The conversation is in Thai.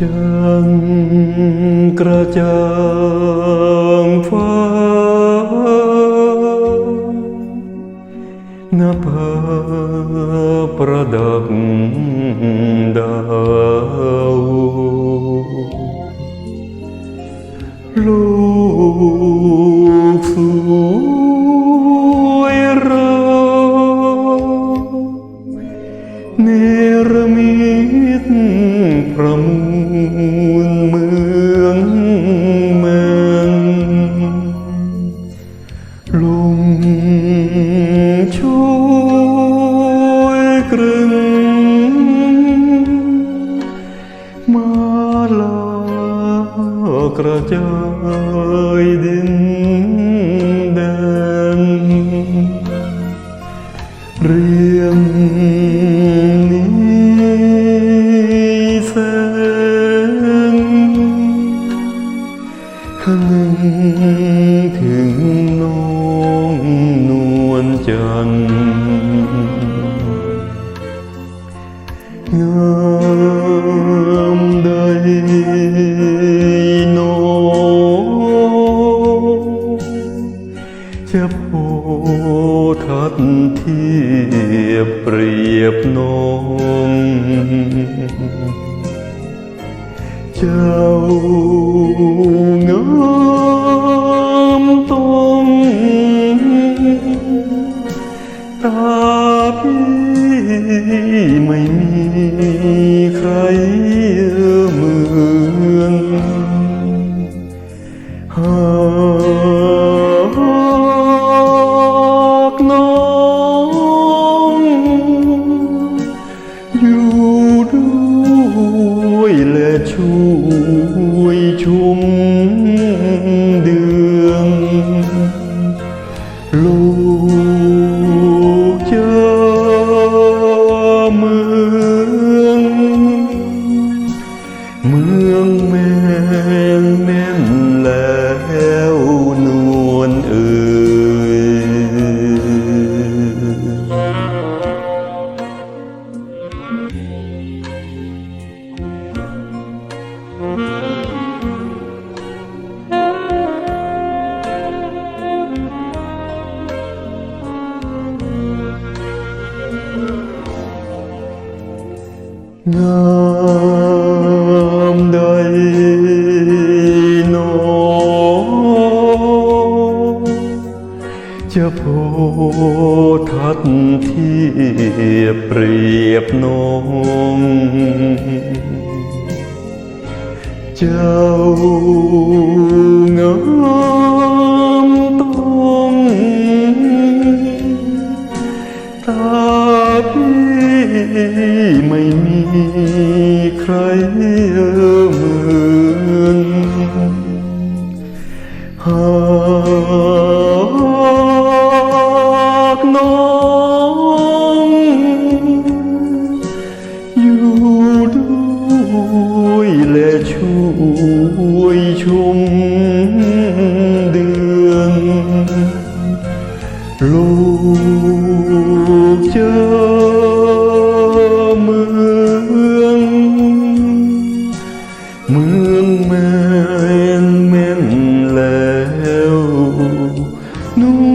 จังกระจ่างฟ้าหน้าผาประดับดา ากระจายดินแดน เรื่องนี้แสนคนึงถึงน้องนวลจันทร์ง จะโพทัดเทียบเปรียบน้องเจ้างามตรงตาพี่ องอยู่ด้วยและช่วยชุมเดือ No. จะโพทัดเทียบเปรียบน้องเจ้างามตรงตาพี่ไม่มี đường. Luộc cho mương mương men men leo núi